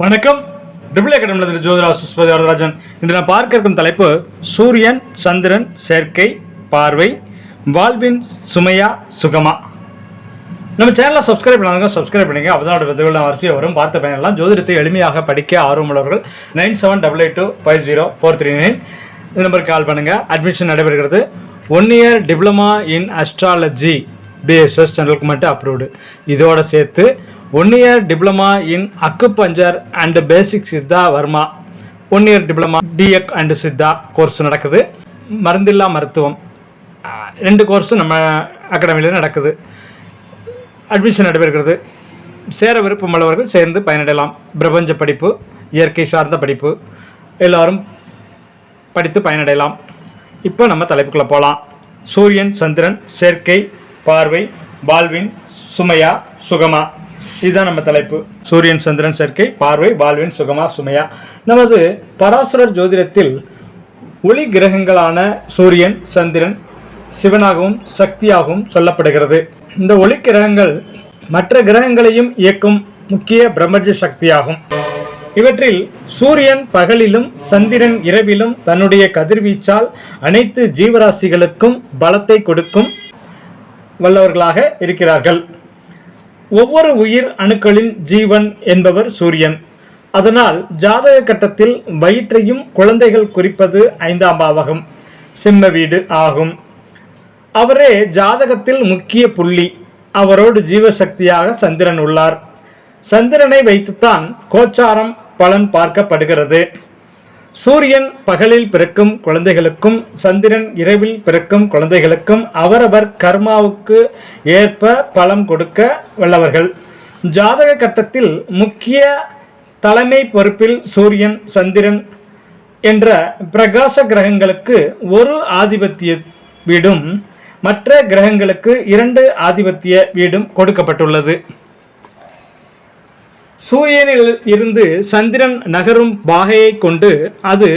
வணக்கம். டிபிள் அகாடமியில் ஜோதிரா சுஸ்பதி வரதராஜன். இன்று நான் பார்க்க இருக்கும் தலைப்பு சூரியன் சந்திரன் சேர்க்கை பார்வை வாழ்வின் சுமையா சுகமா? நம்ம சேனலை சப்ஸ்கிரைப் பண்ணாங்க சப்ஸ்கிரைப் பண்ணிங்க அப்போ தான் விதவில் வரிசையாக வரும். பார்த்த பயனெல்லாம் ஜோதிடத்தை எளிமையாக படிக்க ஆர்வமுள்ளவர்கள் nine seven double eight two five zero four three nine இந்த நம்பருக்கு கால் பண்ணுங்கள் அட்மிஷன் நடைபெறுகிறது. One year diploma in astrology BSS சேனலுக்கு மட்டும் அப்ரூவ்டு இதோட சேர்த்து one year diploma in acupuncture and basic Siddha Varma one year diploma DX and Siddha course நடக்குது. மருந்தில்லா மருத்துவம். ரெண்டு கோர்ஸும் நம்ம அகாடமியில் நடக்குது. அட்மிஷன் நடைபெறுகிறது. சேர விருப்பமுள்ளவர்கள் சேர்ந்து பயனடையலாம். பிரபஞ்ச படிப்பு இயற்கை சார்ந்த படிப்பு. எல்லாரும் படித்து பயனடையலாம். இப்போ நம்ம தலைப்புக்குள்ளே போகலாம் சூரியன் சந்திரன் சேர்க்கை பார்வை வாழ்வின் சுமையா சுகமா? இதுதான் நம்ம தலைப்பு. சூரியன் சந்திரன் சேர்க்கை பார்வை வாழ்வின் சுகமா சுமையா. நமது பராசுரர் ஜோதிடத்தில் ஒளி கிரகங்களான சூரியன் சந்திரன் சிவனாகவும் சக்தியாகவும் சொல்லப்படுகிறது. இந்த ஒளி கிரகங்கள் மற்ற கிரகங்களையும் இயக்கும் முக்கிய பிரம்மஜ சக்தியாகும். இவற்றில் சூரியன் பகலிலும் சந்திரன் இரவிலும் தன்னுடைய கதிர்வீச்சால் அனைத்து ஜீவராசிகளுக்கும் பலத்தை கொடுக்கும் வல்லவர்களாக இருக்கிறார்கள். ஒவ்வொரு உயிர் அணுக்களின் ஜீவன் என்பவர் சூரியன். அதனால் ஜாதக கட்டத்தில் வயிற்றையும் குழந்தைகள் குறிப்பது ஐந்தாம் பாவகம் சிம்ம வீடு ஆகும். அவரே ஜாதகத்தில் முக்கிய புள்ளி. அவரோடு ஜீவசக்தியாக சந்திரன் உள்ளார். சந்திரனை வைத்துத்தான் கோச்சாரம் பலன் பார்க்கப்படுகிறது. சூரியன் பகலில் பிறக்கும் குழந்தைகளுக்கும் சந்திரன் இரவில் பிறக்கும் குழந்தைகளுக்கும் அவரவர் கர்மாவுக்கு ஏற்ப பலம் கொடுக்க வல்லவர்கள். ஜாதக கட்டத்தில் முக்கிய தலைமை பொறுப்பில் சூரியன் சந்திரன் என்ற பிரகாச கிரகங்களுக்கு ஒரு ஆதிபத்திய வீடும் மற்ற கிரகங்களுக்கு இரண்டு ஆதிபத்திய வீடும் கொடுக்கப்பட்டுள்ளது. சூரியனில் இருந்து சந்திரன் நகரும் பாகையை கொண்டு அது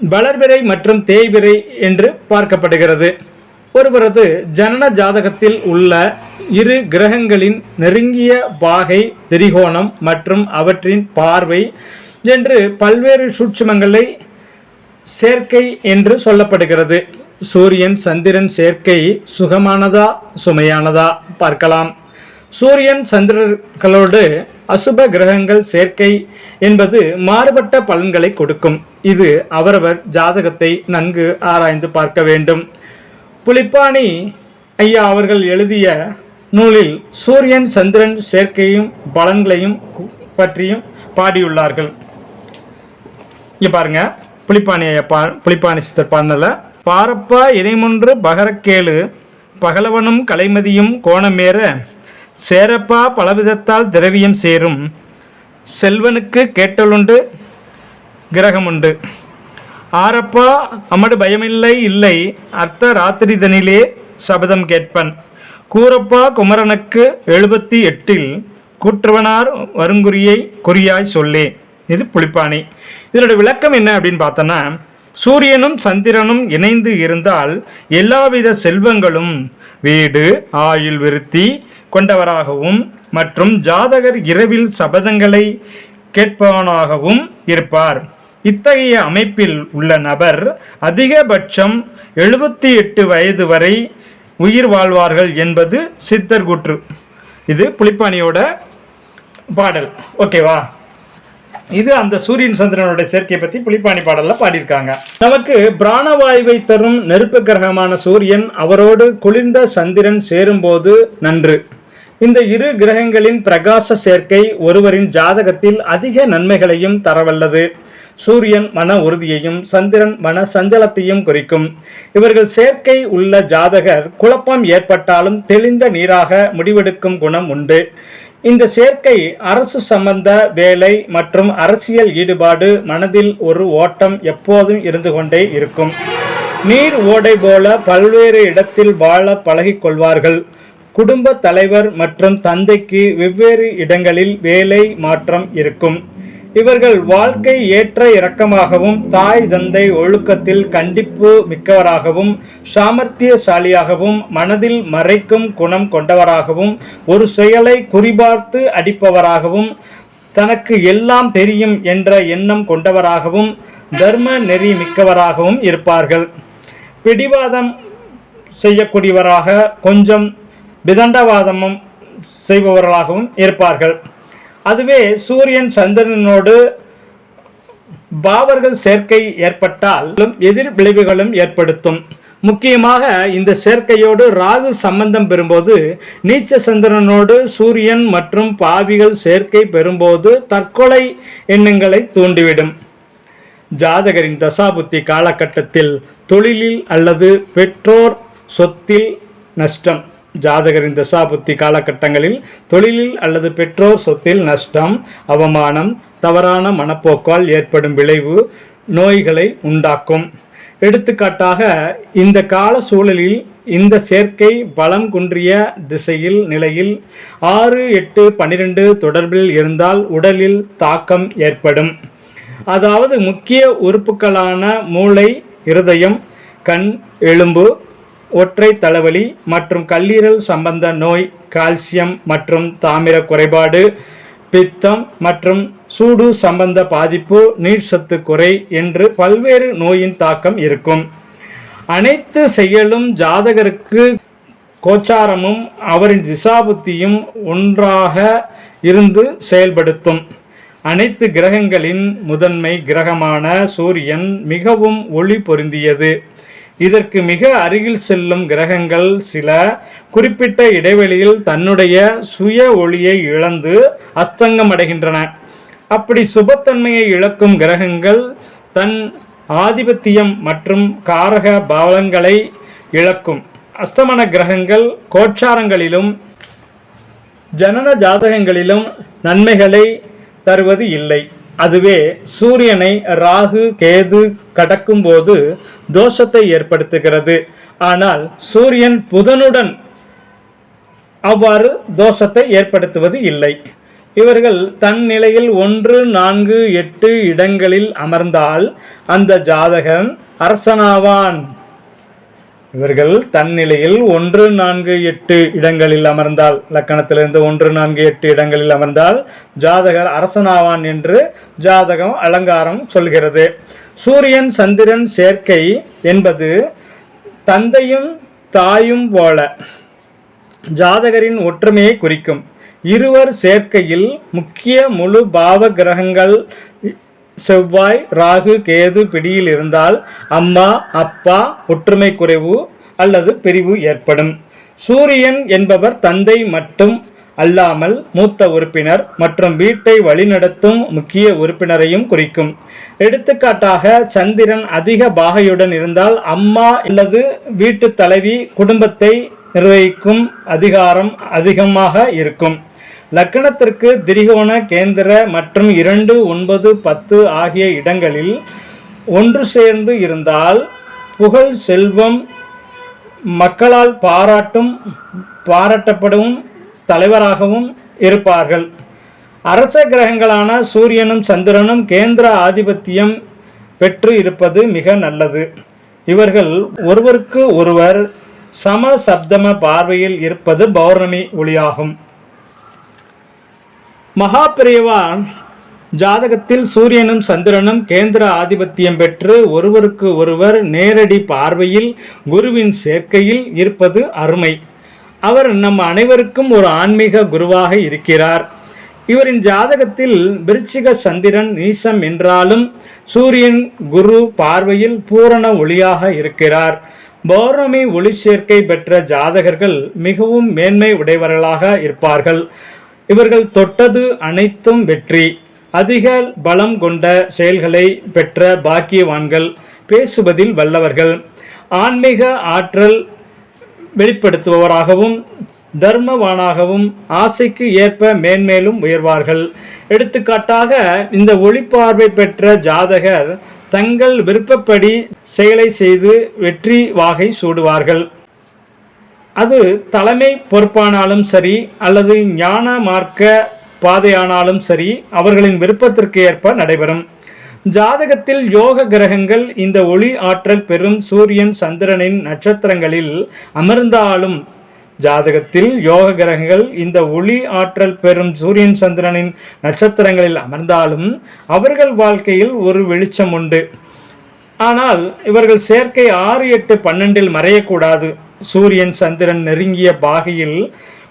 வளர்பிறை மற்றும் தேய்பிறை என்று பார்க்கப்படுகிறது. ஒருவரது ஜனன ஜாதகத்தில் உள்ள இரு கிரகங்களின் நெருங்கிய பாகை திரிகோணம் மற்றும் அவற்றின் பார்வை என்று பல்வேறு சூட்சுமங்களை சேர்க்கை என்று சொல்லப்படுகிறது. சூரியன் சந்திரன் சேர்க்கை சுகமானதா சுமையானதா பார்க்கலாம். சூரியன் சந்திரர்களோடு அசுப கிரகங்கள் சேர்க்கை என்பது மாறுபட்ட பலன்களை கொடுக்கும். இது அவரவர் ஜாதகத்தை நன்கு ஆராய்ந்து பார்க்க வேண்டும். புலிப்பாணி ஐயா அவர்கள் எழுதிய நூலில் சூரியன் சந்திரன் சேர்க்கையும் பலன்களையும் பற்றியும் பாடியுள்ளார்கள். இங்கே பாருங்க புலிப்பாணி ஐயா பா புலிப்பாணி சித்தர் பாடல பாரப்பா இணைமுன்று பகரக்கேளு பகலவனும் கலைமதியும் கோணமேற சேரப்பா பலவிதத்தால் திரவியம் சேரும். செல்வனுக்கு கேட்டலுண்டு கிரகமுண்டு. ஆரப்பா அமடு பயமில்லை இல்லை. அர்த்த ராத்திரிதனிலே சபதம் கேட்பன். கூரப்பா குமரனுக்கு எழுபத்தி எட்டில் கூற்றுவனார் வருங்குறியை குறியாய் சொல்லே. இது புளிப்பானி இதனோட விளக்கம் என்ன அப்படின்னு பார்த்தோன்னா சூரியனும் சந்திரனும் இணைந்து இருந்தால் எல்லாவித செல்வங்களும் வீடு ஆயுள் விருத்தி கொண்டவராகவும் மற்றும் ஜாதகர் இரவில் சபதங்களை கேட்பவனாகவும் இருப்பார். இத்தகைய அமைப்பில் உள்ள நபர் அதிகபட்சம் எழுபத்தி எட்டு வயது வரை உயிர் வாழ்வார்கள் என்பது சித்தர் கூற்று. இது புலிப்பாணியோட பாடல். ஓகேவா இது அந்த சூரியன் சந்திரனுடைய சேர்க்கையை பற்றி புலிப்பாணி பாடலில் பாடியிருக்காங்க. நமக்கு பிராணவாயுவை தரும் நெருப்பு கிரகமான சூரியன் அவரோடு குளிர்ந்த சந்திரன் சேரும்போது நன்று. இந்த இரு கிரகங்களின் பிரகாச சேர்க்கை ஒருவரின் ஜாதகத்தில் அதிக நன்மைகளையும் தரவல்லது. சூரியன் மன உறுதியையும் சந்திரன் மன சஞ்சலத்தையும் குறிக்கும். இவர்கள் சேர்க்கை உள்ள ஜாதகர் குழப்பம் ஏற்பட்டாலும் தெளிந்த நீராக முடிவெடுக்கும் குணம் உண்டு. இந்த சேர்க்கை அரசு சம்பந்த வேலை மற்றும் அரசியல் ஈடுபாடு மனதில் ஒரு ஓட்டம் எப்போதும் இருந்து கொண்டே இருக்கும். நீர் ஓடை போல பல்வேறு இடத்தில் வாழ பழகிக் கொள்வார்கள். குடும்ப தலைவர் மற்றும் தந்தைக்கு வெவ்வேறு இடங்களில் வேலை மாற்றம் இருக்கும். இவர்கள் வாழ்க்கை ஏற்ற இறக்கமாகவும் தாய் தந்தை ஒழுக்கத்தில் கண்டிப்பு மிக்கவராகவும் சாமர்த்தியசாலியாகவும் மனதில் மறைக்கும் குணம் கொண்டவராகவும் ஒரு செயலை குறிபார்த்து அடிப்பவராகவும் தனக்கு எல்லாம் தெரியும் என்ற எண்ணம் கொண்டவராகவும் தர்ம நெறி மிக்கவராகவும் இருப்பார்கள். பிடிவாதம் செய்யக்கூடியவராக கொஞ்சம் விதண்டவாதமும் செய்பவர்களாகவும் இருப்பார்கள். அதுவே சூரியன் சந்திரனோடு பாவர்கள் சேர்க்கை ஏற்பட்டால் எதிர் விளைவுகளும் ஏற்படுத்தும். முக்கியமாக இந்த சேர்க்கையோடு ராகு சம்பந்தம் பெறும்போது நீச்ச சந்திரனோடு சூரியன் மற்றும் பாவிகள் சேர்க்கை பெறும்போது தற்கொலை எண்ணங்களை தூண்டிவிடும். ஜாதகரின் தசாபுத்தி காலகட்டத்தில் தொழிலில் அல்லது பெற்றோர் சொத்தில் நஷ்டம். ஜாதகரின் தசாபுத்தி காலகட்டங்களில் தொழிலில் அல்லது பெற்றோர் சொத்தில் நஷ்டம் அவமானம் தவறான மனப்போக்கால் ஏற்படும் விளைவு நோய்களை உண்டாக்கும். எடுத்துக்காட்டாக இந்த கால சூழலில் இந்த சேர்க்கை பலம் குன்றிய திசையில் நிலையில் ஆறு எட்டு பன்னிரெண்டு தொடர்பில் இருந்தால் உடலில் தாக்கம் ஏற்படும். அதாவது முக்கிய உறுப்புகளான மூளை இருதயம் கண் எலும்பு ஒற்றை தலைவலி மற்றும் கல்லீரல் சம்பந்த நோய் கால்சியம் மற்றும் தாமிர குறைபாடு பித்தம் மற்றும் சூடு சம்பந்த பாதிப்பு நீர்ச்சத்து குறை என்று பல்வேறு நோயின் தாக்கம் இருக்கும். அனைத்து செயலும் ஜாதகருக்கு கோச்சாரமும் அவரின் திசாபுத்தியும் ஒன்றாக இருந்து செயல்படுத்தும். அனைத்து கிரகங்களின் முதன்மை கிரகமான சூரியன் மிகவும் ஒளி பொருந்தியது. இதற்கு மிக அருகில் செல்லும் கிரகங்கள் சில குறிப்பிட்ட இடைவெளியில் தன்னுடைய சுய ஒளியை இழந்து அஸ்தங்கமடைகின்றன. அப்படி சுபத்தன்மையை இழக்கும் கிரகங்கள் தன் ஆதிபத்தியம் மற்றும் காரக பாவங்களை இழக்கும். அஸ்தமன கிரகங்கள் கோச்சாரங்களிலும் ஜனன ஜாதகங்களிலும் நன்மைகளை தருவது இல்லை. அதுவே சூரியனை ராகு கேது கடக்கும்போது தோஷத்தை ஏற்படுத்துகிறது. ஆனால் சூரியன் புதனுடன் அவ்வாறு தோஷத்தை ஏற்படுத்துவது இல்லை. இவர்கள் தன் நிலையில் ஒன்று நான்கு எட்டு இடங்களில் அமர்ந்தால் அந்த ஜாதகன் அரசனாவான். இவர்கள் தன்னிலையில் ஒன்று நான்கு எட்டு இடங்களில் அமர்ந்தால் லக்கணத்திலிருந்து ஒன்று நான்கு எட்டு இடங்களில் அமர்ந்தால் ஜாதகர் அரசனாவான் என்று ஜாதகம் அலங்காரம் சொல்கிறது. சூரியன் சந்திரன் சேர்க்கை என்பது தந்தையும் தாயும் போல ஜாதகரின் ஒற்றுமையை குறிக்கும். இருவர் சேர்க்கையில் முக்கிய முழு பாவ கிரகங்கள் செவ்வாய் ராகு கேது பிடியில் இருந்தால் அம்மா அப்பா ஒற்றுமை குறைவு அல்லது பிரிவு ஏற்படும். சூரியன் என்பவர் தந்தை மட்டும் அல்லாமல் மூத்த உறுப்பினர் மற்றும் வீட்டை வழிநடத்தும் முக்கிய உறுப்பினரையும் குறிக்கும். எடுத்துக்காட்டாக சந்திரன் அதிக பாகையுடன் இருந்தால் அம்மா அல்லது வீட்டு தலைவி குடும்பத்தை நிர்வகிக்கும் அதிகாரம் அதிகமாக இருக்கும். லக்கணத்திற்கு திரிகோண கேந்திர மற்றும் இரண்டு ஒன்பது பத்து ஆகிய இடங்களில் ஒன்று சேர்ந்து இருந்தால் புகழ் செல்வம் மக்களால் பாராட்டும் பாராட்டப்படும் தலைவராகவும் இருப்பார்கள். அரச கிரகங்களான சூரியனும் சந்திரனும் கேந்திர ஆதிபத்தியம் பெற்று இருப்பது மிக நல்லது. இவர்கள் ஒருவருக்கு ஒருவர் சம சப்தம பார்வையில் இருப்பது பௌர்ணமி ஒளியாகும். மகாபிரிவா ஜாதகத்தில் சூரியனும் சந்திரனும் கேந்திர ஆதிபத்தியம் பெற்று ஒருவருக்கு ஒருவர் நேரடி பார்வையில் குருவின் சேர்க்கையில் இருப்பது அருமை. அவர் நம் அனைவருக்கும் ஒரு ஆன்மீக குருவாக இருக்கிறார். இவரின் ஜாதகத்தில் விருச்சிக சந்திரன் நீசம் என்றாலும் சூரியன் குரு பார்வையில் பூரண ஒளியாக இருக்கிறார். பௌர்ணமி ஒளி சேர்க்கை பெற்ற ஜாதகர்கள் மிகவும் மேன்மை உடையவர்களாக இருப்பார்கள். இவர்கள் தொட்டது அனைத்தும் வெற்றி. அதிக பலம் கொண்ட செயல்களை பெற்ற பாக்கியவான்கள் பேசுவதில் வல்லவர்கள். ஆன்மீக ஆற்றல் வெளிப்படுத்துபவராகவும் தர்மவானாகவும் ஆசைக்கு ஏற்ப மேன்மேலும் உயர்வார்கள். எடுத்துக்காட்டாக இந்த ஒளிப்பார்வை பெற்ற ஜாதகர் தங்கள் விருப்பப்படி செயலை செய்து வெற்றி வாகை சூடுவார்கள். அது தலைமை பொறுப்பானாலும் சரி அல்லது ஞான மார்க்க பாதையானாலும் சரி அவர்களின் விருப்பத்திற்கு ஏற்ப நடைபெறும். ஜாதகத்தில் யோக கிரகங்கள் இந்த ஒளி ஆற்றல் பெறும் சூரியன் சந்திரனின் நட்சத்திரங்களில் அமர்ந்தாலும் ஜாதகத்தில் யோக கிரகங்கள் இந்த ஒளி ஆற்றல் பெறும் சூரியன் சந்திரனின் நட்சத்திரங்களில் அமர்ந்தாலும் அவர்கள் வாழ்க்கையில் ஒரு வெளிச்சம் உண்டு. ஆனால் இவர்கள் சேர்க்கை ஆறு எட்டு பன்னெண்டில் மறையக்கூடாது. சூரியன் சந்திரன் நெருங்கிய பாகையில்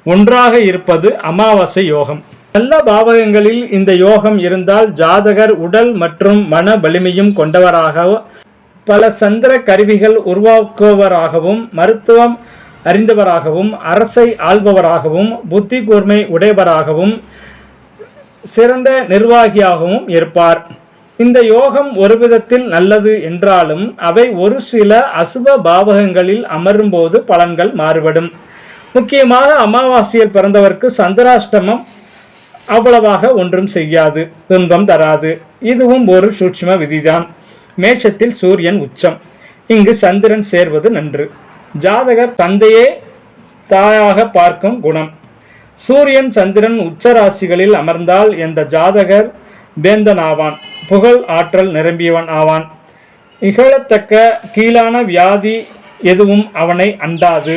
ஒன்றாக இருப்பது அமாவாசை யோகம். நல்ல பாவகங்களில் இந்த யோகம் இருந்தால் ஜாதகர் உடல் மற்றும் மன வலிமையும் கொண்டவராக பல சந்திர கருவிகள் உருவாக்குவராகவும் மருத்துவம் அறிந்தவராகவும் அரசை ஆள்பவராகவும் புத்தி கூர்மை உடையவராகவும் சிறந்த நிர்வாகியாகவும் இருப்பார். இந்த யோகம் ஒரு விதத்தில் நல்லது என்றாலும் அவை ஒரு சில அசுப பாவகங்களில் அமரும்போது பலன்கள் மாறுபடும். முக்கியமாக அமாவாசையில் பிறந்தவருக்கு சந்திராஷ்டமம் அவ்வளவாக ஒன்றும் செய்யாது துன்பம் தராது. இதுவும் ஒரு சூட்சும விதிதான். மேஷத்தில் சூரியன் உச்சம். இங்கு சந்திரன் சேர்வது நன்று. ஜாதகர் தந்தையே தாயாக பார்க்கும் குணம். சூரியன் சந்திரன் உச்சராசிகளில் அமர்ந்தால் எந்த ஜாதகர் வேந்தனாவான். புகழ் ஆற்றல் நிரம்பியவன் ஆவான். இகழத்தக்க கீழான வியாதி எதுவும் அவனை அண்டாது.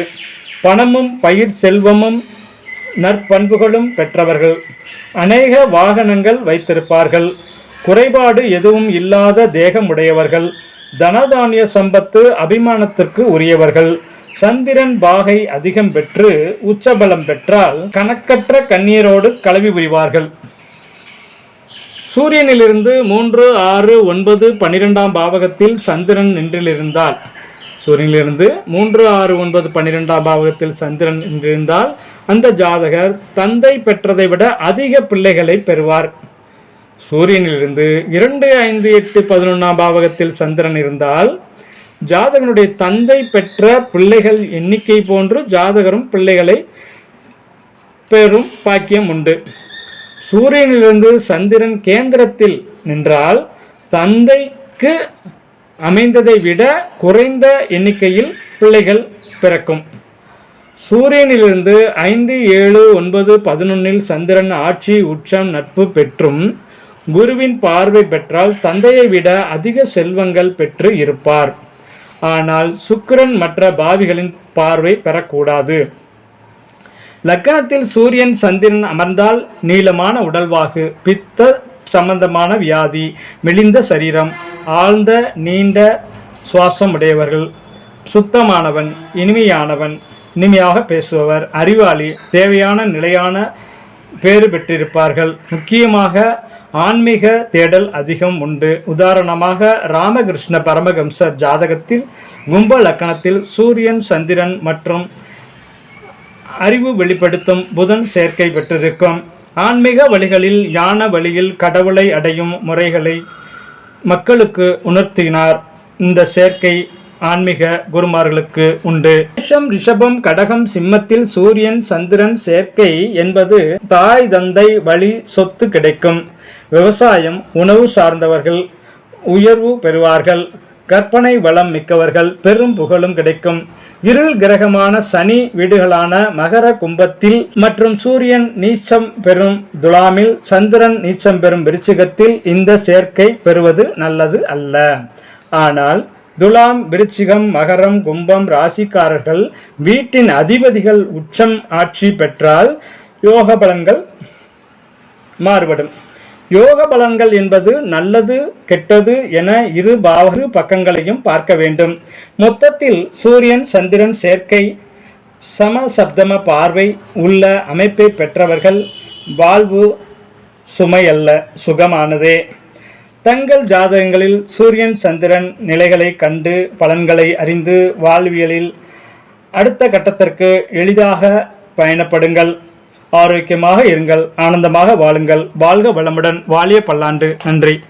பணமும் பயிர் செல்வமும் நற்பண்புகளும் பெற்றவர்கள். அநேக வாகனங்கள் வைத்திருப்பார்கள். குறைபாடு எதுவும் இல்லாத தேகமுடையவர்கள். தனதானிய சம்பத்து அபிமானத்திற்கு உரியவர்கள். சந்திரன் பாகை அதிகம் பெற்று உச்சபலம் பெற்றால் கணக்கற்ற கண்ணீரோடு கலவி புரிவார்கள். சூரியனிலிருந்து மூன்று ஆறு ஒன்பது பன்னிரெண்டாம் பாவகத்தில் சந்திரன் நின்றிருந்தால். சூரியனிலிருந்து மூன்று ஆறு ஒன்பது பன்னிரெண்டாம் பாவகத்தில் சந்திரன் நின்றிருந்தால் அந்த ஜாதகர் தந்தை பெற்றதை விட அதிக பிள்ளைகளை பெறுவார். சூரியனிலிருந்து இரண்டு ஐந்து எட்டு பதினொன்றாம் பாவகத்தில் சந்திரன் இருந்தால் ஜாதகனுடைய தந்தை பெற்ற பிள்ளைகள் எண்ணிக்கை போன்று ஜாதகரும் பிள்ளைகளை பெறும் பாக்கியம் உண்டு. சூரியனிலிருந்து சந்திரன் கேந்திரத்தில் நின்றால் தந்தைக்கு அமைந்ததை விட குறைந்த எண்ணிக்கையில் பிள்ளைகள் பிறக்கும். சூரியனிலிருந்து ஐந்து ஏழு ஒன்பது பதினொன்னில் சந்திரன் ஆட்சி உச்சம் நட்பு பெற்றும் குருவின் பார்வை பெற்றால் தந்தையை விட அதிக செல்வங்கள் பெற்று இருப்பார். ஆனால் சுக்கிரன் மற்ற பாவிகளின் பார்வை பெறக்கூடாது. லக்கணத்தில் சூரியன் சந்திரன் அமர்ந்தால் நீளமான உடல்வாகு பித்த சம்பந்தமான வியாதி மெலிந்த சரீரம் ஆழ்ந்த நீண்ட சுவாசம் உடையவர்கள் சுத்தமானவன் இனிமையானவன் இனிமையாக பேசுபவர் அறிவாளி தேவையான நிலையான பேறு பெற்றிருப்பார்கள். முக்கியமாக ஆன்மீக தேடல் அதிகம் உண்டு. உதாரணமாக ராமகிருஷ்ண பரமஹம்சர் ஜாதகத்தில் கும்ப லக்கணத்தில் சூரியன் சந்திரன் மற்றும் அறிவு வெளிப்படுத்தும் புதன் சேர்க்கை பெற்றிருக்கும். ஆன்மீக வழிகளில் யான வழியில் கடவுளை அடையும் முறைகளை மக்களுக்கு உணர்த்தினார். இந்த சேர்க்கை ஆன்மீக குருமார்களுக்கு உண்டு. ரிஷம் ரிஷபம் கடகம் சிம்மத்தில் சூரியன் சந்திரன் சேர்க்கை என்பது தாய் தந்தை வழி சொத்து கிடைக்கும். விவசாயம் உணவு சார்ந்தவர்கள் உயர்வு பெறுவார்கள். கற்பனை வளம் மிக்கவர்கள் பெரும் புகழும் கிடைக்கும். இருள் கிரகமான சனி வீடுகளான மகர கும்பத்தில் மற்றும் சூரியன் நீச்சம் பெறும் துலாமில் சந்திரன் நீச்சம் பெறும் விருச்சிகத்தில் இந்த சேர்க்கை பெறுவது நல்லது அல்ல. ஆனால் துலாம் விருச்சிகம் மகரம் கும்பம் ராசிக்காரர்கள் வீட்டின் அதிபதிகள் உச்சம் ஆட்சி பெற்றால் யோக பலன்கள் மாறுபடும். யோக பலன்கள் என்பது நல்லது கெட்டது என இரு பாவகு பக்கங்களையும் பார்க்க வேண்டும். மொத்தத்தில் சூரியன் சந்திரன் சேர்க்கை சமசப்தம பார்வை உள்ள அமைப்பை பெற்றவர்கள் வாழ்வு சுமையல்ல சுகமானதே. தங்கள் ஜாதகங்களில் சூரியன் சந்திரன் நிலைகளை கண்டு பலன்களை அறிந்து வாழ்வியலில் அடுத்த கட்டத்திற்கு எளிதாக பயணப்படுங்கள். ஆரோக்கியமாக இருங்கள் ஆனந்தமாக வாழுங்கள். வாழ்க வளமுடன். வாழிய பல்லாண்டு. நன்றி.